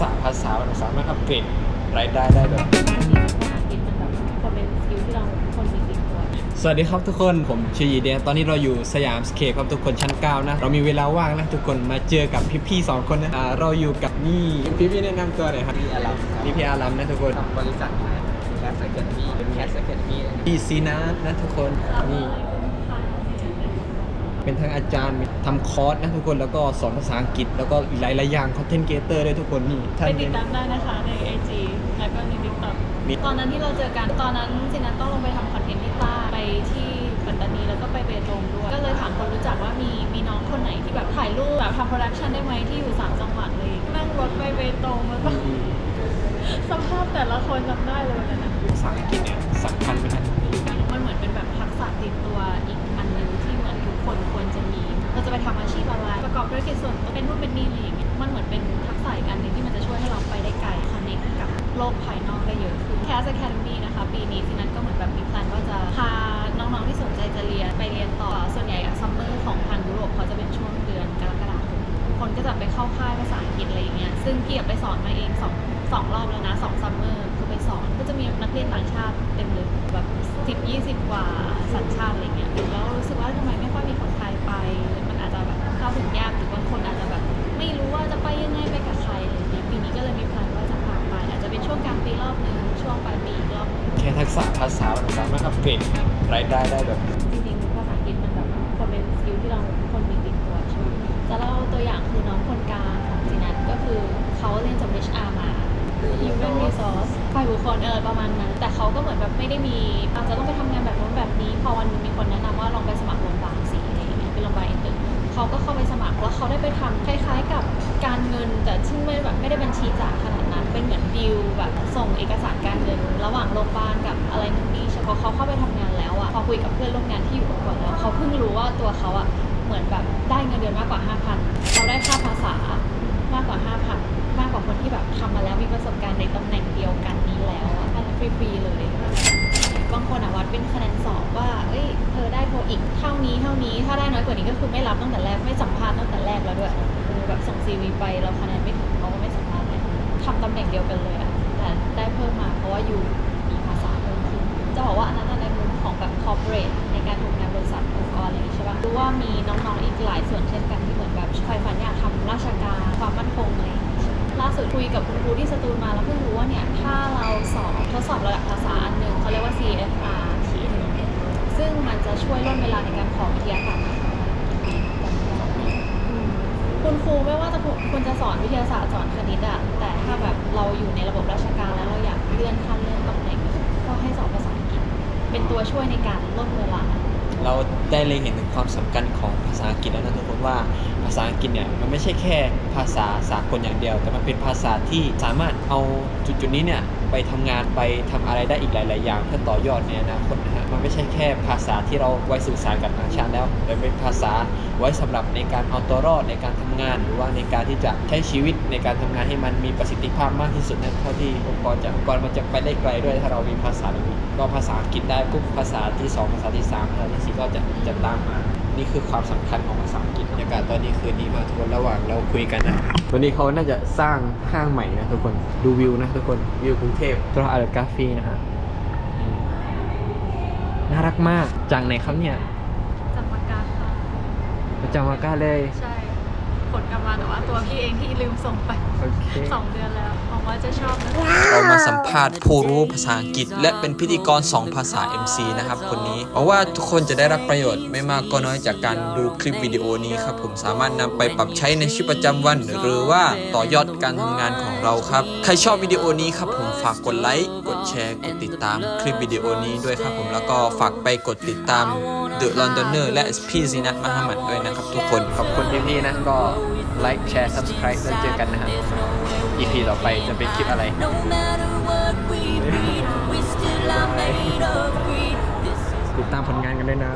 ษะภาษามันสามารถอัปเกรดรายได้ได้แบบภาษาอังกฤษมันแบบคนเป็นสกิลที่เราทุกคนมีติดตัวสวัสดีครับทุกคนผมชื่อยีเดียตอนนี้เราอยู่สยามสเคปครับทุกคนชั้น9นะ เรามีเวลาว่างนะทุกคนมาเจอกับพี่ๆสองคนนะอ่าเราอยู่กับนี่พี่ๆแนะนำตัวหน่อยครับพี่อารัมครับนี่พี่อารัมนะทุกคนทำบริษัทแคสแคดมี่เป็นแคสแคดมี่พี่ซีนานะทุกคนนี่ เป็นทั้งอาจารย์มีทำคอร์สนะทุกคนแล้วก็สอนภาษาอังกฤษ แล้วก็อีกหลายๆอย่างคอนเทนต์เกเตอร์ด้วยทุกคนนี่ไปท่านติเป็ดนตามได้นะคะใน IG แล้วก็ใน TikTok มีตอนนั้นที่เราเจอกันตอนนั้นสินันต้องลงไปทำคอนเทนต์ที่ใต้ไปที่ปัตตานีแล้วก็ไปเบตงด้วย ก็เลยถามคนรู้จักว่ามีมีน้องคนไหนที่แบบถ่ายรูปแบบทำโปรดักชันได้ไหมที่อยู่สามจังหวัดเลยนั่งรถไปเบตงแล้วก็สภาพแต่ละคนจำได้เลยวันนั้นนะภาษาอังกฤษเนี่ยสำคัญไหมครับ โลกภายนอกได้เยอะขึ้น Cast Academy นะคะ ปีนี้ที่นั้นก็เหมือนแบบมีแพลนว่าจะพาน้องๆที่สนใจจะเรียนไปเรียนต่อ ส่วนใหญ่อะซัมเมอร์ของทางยุโรปเขาจะเป็นช่วงเดือนกรกฎาคม คนก็จะไปเข้าค่ายภาษาอังกฤษอะไรอย่างเงี้ย ซึ่งพี่ไปสอนมาเองสองสองรอบแล้วนะสองซัมเมอร์คือไปสอนก็จะมีนักเรียนต่างชาติเต็มเลยแบบสิบยี่สิบกว่าสัญชาติอะไรเงี้ย แล้วรู้สึกว่าทำไมไม่ค่อยมีคนไทยไป มันอาจจะแบบเข้าถึงยากหรือามันสามารถอัปเกรดรายได้ได้แบบ จริงๆภาษาอังกฤษมันแบบคนเป็นสกิลที่เราทุกคนมีติดตัวใช่ไหมจะเล่าตัวอย่างคือน้องคนกลางของจีนัทก็คือเขาเรียนจบ HR มา Human Resource ฝ่ายบุคคลเออประมาณนั้น แต่เขาก็เหมือนแบบไม่ได้มีอาจจะต้องไปทำงานแบบนู้นแบบนี้พอวันหนึงมีคนแนะนำว่าลองไปสมัครโรงพยาบาลสิอะไรอย่างเงี้ยเป็นโรงพยาบาลอินเตอร์เขาก็เข้าไปสมัครแล้วเขาได้ไปทำคล้ายๆกับการเงินแต่ซึ่งไม่แบบไม่ได้บัญชีจ่ายขนาดนั้น เป็นเหมือนดีลแบบส่งเอกสารการเงิน ระหว่างโรงพยาบาลกับอะไรนู่นนี่เฉพาะเขาเข้าไปทำงานแล้วอะพอคุยกับเพื่อนร่วมงานที่อยู่ก่อนแล้วเขาเพิ่งรู้ว่าตัวเขาอะเหมือนแบบได้เงินเดือนมากกว่า 5,000เขาได้ค่าภาษามากกว่า 5,000 มากกว่าคนที่แบบทำมาแล้วมีประสบการณ์ในตำแหน่งเดียวกันนี้แล้วอะอันนั้นฟรีๆเลย บางคนอะวัดเป็นคะแนนสอบว่า เอ้ย เธอได้โทอีกเท่านี้เท่านี้ ถ้าได้น้อยกว่านี้ก็คือไม่รับตั้งแต่แรก ไม่สัมภาษณ์ตั้งแต่แรกแล้วด้วยคือแบบส่งซีวีไปเราคะแนนไม่ถึงเขาก็ไม่สัมภาษณ์เลยทำตำแหน่งเดียวกันเลยอะแต่ได้เพิ่มมาเพราะว่าอยู่มีภาษาเพิ่มขึ้น จะบอกว่าอันนั้นในมุมของแบบคอร์เปอเรทในการทำงานบริษัทองค์กรอะไรอย่างงี้ใช่ปะรู้ว่ามีน้องๆอีกหลายส่วนเช่นกันที่เหมือนแบบใฝ่ฝันอยากทำราชการความมั่นคงอะไรอย่างงี้ใช่ปะล่าสุดคุยกับคุณครูที่สตูลมาแล้วเพิ่งรู้ว่าเนี่ยถ้าเราสอบทดสอบระดับภาษาอันหนึ่งเขาเรียกว่า CFR ซึ่งมันจะช่วยลดเวลาในการขอวิทยาศาสตร์คุณครูไม่ว่าจะคุณจะสอนวิทยาศาสตร์สอนคณิตอะแต่ถ้าแบบเราอยู่ในระบบราชการแล้วเราอยากเลื่อนขั้น เป็นตัวช่วยในการลดเวลา เราได้เลยเห็นถึงความสำคัญของภาษาอังกฤษแล้วนะทุกคนว่าภาษาอังกฤษเนี่ยมันไม่ใช่แค่ภาษาสากลอย่างเดียว แต่มันเป็นภาษาที่สามารถเอาจุดๆนี้เนี่ย ไปทำงานไปทำอะไรได้อีกหลาย ๆ อย่าง เพื่อต่อยอดในอนาคตนะฮะมันไม่ใช่แค่ภาษาที่เราไว้สื่อสารกับต่างชาติแล้วแต่เป็นภาษาไว้สำหรับในการเอาตัวรอดในการทำงาน หรือว่าในการที่จะใช้ชีวิตในการทำงานให้มันมีประสิทธิภาพมากที่สุดนะเท่าที่องค์กรจะองค์กรมันจะไปได้ไกลด้วยถ้าเรามีภาษาแบบนี้ก็ภาษาอังกฤษได้ปุ๊บภาษาที่สองภาษาที่สามภาษาที่สี่ก็จะจะตามมา นี่คือความสำคัญของภาษาอังกฤษบรรยากาศตอนนี้คือดีมากทุกคนระหว่างเราคุยกันนะวันนี้เขาน่าจะสร้างห้างใหม่นะทุกคนดูวิวนะทุกคนวิวกรุงเทพตราอัลกาฟีนะฮะอืมน่ารักมากจากไหนครับเนี่ยจำปากาค่ะประจำมากาเลยใช่ ผลกลับมาแต่ว่าตัวพี่เองที่ลืมส่งไปโอเคสองเดือนแล้วหวังว่าจะชอบนะเรามาสัมภาษณ์ผู้รู้ภาษาอังกฤษ และเป็นพิธีกร 2 ภาษา MC นะครับ คนนี้หวังว่าทุกคนจะได้รับประโยชน์ไม่มากก็น้อยจากการดูคลิปวิดีโอนี้ครับ ผมสามารถนำไปปรับใช้ในชีวิตประจำวัน หรือว่าต่อยอดการทำงานของเราครับ ใครชอบวิดีโอนี้ครับผมฝากกดไลค์กดแชร์กดติดตามคลิปวิดีโอนี้ด้วยครับผมแล้วก็ฝากไปกดติดตาม The Londoner และพี่ซีนัทมหมัดด้วยนะครับทุกคนขอบคุณพี่ๆนะก็ไลค์แชร์ซับสไคร b e แล้วเจอกันนะฮะ EP ต่อไปจะเป็นคลิปอะไร ติดตามผลงานกันด้วยนะ